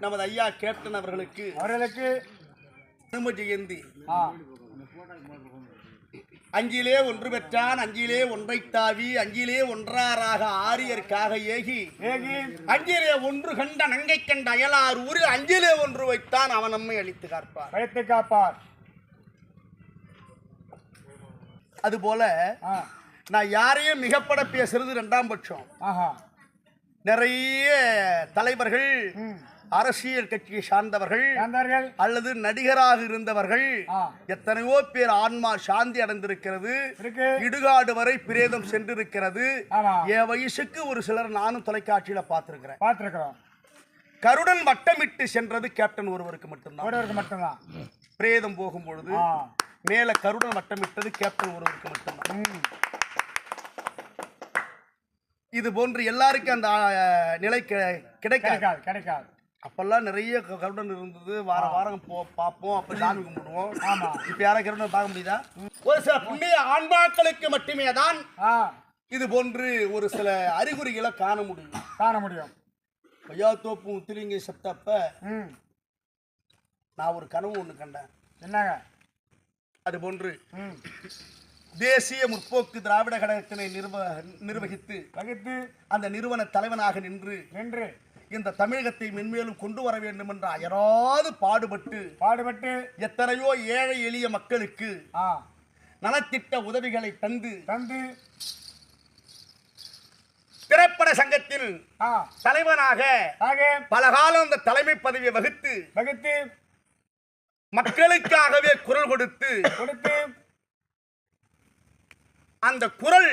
நமது ஐயா கேப்டன் அவர்களுக்கு அவர்களுக்கு அனும ஜெயந்தி. அஞ்சிலே ஒன்று பெற்றான் அஞ்சிலே ஒன்றை தாவி அஞ்சிலே ஒன்றாராக ஆரியர்க்காக ஏகி. ஏகி. அஞ்சிலே ஒன்று கண்ட நங்கை கண்ட அயலார் ஊரில் அஞ்சிலே ஒன்று வைத்தான் அவன் நம்மை அழித்து காப்பார். வைத்து காப்பார். அதுபோல நான் யாரையும் மிகப்பட பேசுறது ரெண்டாம் பட்சம். நிறைய தலைவர்கள் அரசியல் கட்சியை சார்ந்தவர்கள் அல்லது நடிகராக இருந்தவர்கள் எத்தனையோ பேர் ஆன்மா சாந்தி அடைந்திருக்கிறது. இடுகாடு வரை பிரேதம் சென்றிருக்கிறது. என் வயசுக்கு ஒரு சிலர் நானும் தொலைக்காட்சியில பார்த்திருக்கிறேன். பார்த்துருக்குறோம். கருடன் வட்டமிட்டு சென்றது கேப்டன் ஒருவருக்கு மட்டும்தான். ஒருவருக்கு மட்டும்தான். பிரேதம் போகும் பொழுது ஆ. மேல கருடன் வட்டமிட்டது கேப்டன் ஒருவருக்கு மட்டும்தான். இது போன்று எல்லாருக்கும் அந்த நிலை கிடை- கிடைக்காது. கிடைக்காது அப்பெல்லாம் நிறைய க- கருடன் இருந்தது. வார வாரம் போ பார்ப்போம் அப்ப சாமி கும்பிடுவோம். ஆமா. இப்ப யாரும் கருடன் பார்க்க முடியுதா? ஒரு சில புண்ணிய ஆன்மாக்களுக்கு மட்டுமே தான் இது போன்று ஒரு சில அறிகுறிகளை காண முடியும். காண முடியும். கொய்யாத்தோப்பு முத்திலிங்க செத்தப்ப ம். நான் ஒரு கனவு ஒன்று கண்டேன். என்னங்க? அது போன்று தேசிய முற்போக்கு திராவிட கழகத்தினை நிர்வ நிர்வகித்து வகித்து அந்த நிறுவன தலைவனாக நின்று நின்று இந்த தமிழகத்தை மென்மேலும் கொண்டு வர வேண்டும் என்ற அயராது பாடுபட்டு பாடுபட்டு எத்தனையோ ஏழை எளிய மக்களுக்கு நலத்திட்ட உதவிகளை தந்து தந்து திரைப்பட சங்கத்தில் தலைவனாக ஆக. பல காலம் அந்த தலைமை பதவியை வகுத்து வகித்து மக்களுக்காகவே குரல் கொடுத்து கொடுத்து அந்த குரல்.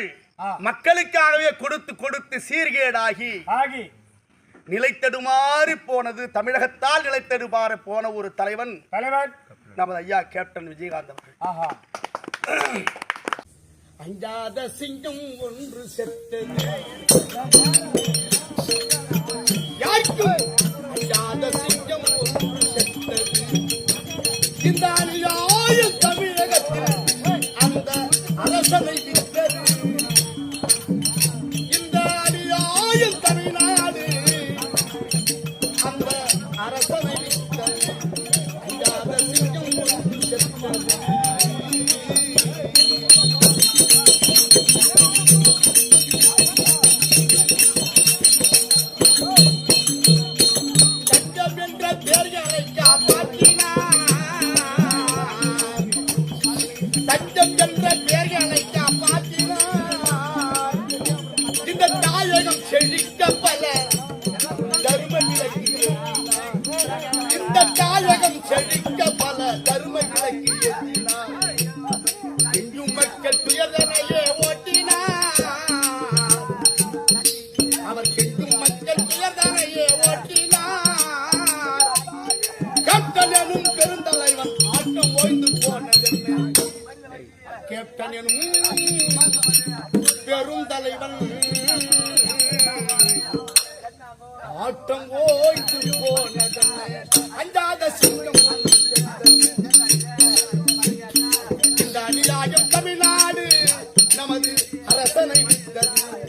மக்களுக்காகவே கொடுத்து கொடுத்து சீர்கேடாகி ஆகி நிலைத்தடுமாறி போனது தமிழகத்தால் நிலைத்தடுமாறி போன ஒரு தலைவன் தலைவர் நமது ஐயா கேப்டன் விஜயகாந்த் அவர்கள். அஞ்சாத சிங்கம் ஒன்று செத்தது. யாருக்கும் அஞ்சாத சிங்கம் ஒன்று செத்தது. இந்த அநியாயம் அநியாயம் தமிழ்நாடு இந்த தாயகம் செழிக்க பல. தர்ம விளக்கு இந்த தாயகம் செழிக்க பல தர்ம விளக்கு ஏற்றினார் மக்கள் துயர்தனையே ஓட்டினார். அவர் கெட்டும் மக்கள் துயர்தனையே ஓட்டினார். கேப்டன் எனும் பெருந்தலைவன் ஆட்டம் ஓய்ந்து போனது கேப்டன் எனும் ஆட்டம் ஓய்ந்து போனதென்ன அஞ்சாத சிங்கம் இந்த அநியாயம் தமிழ்நாடு நமது அரசனை விட்டது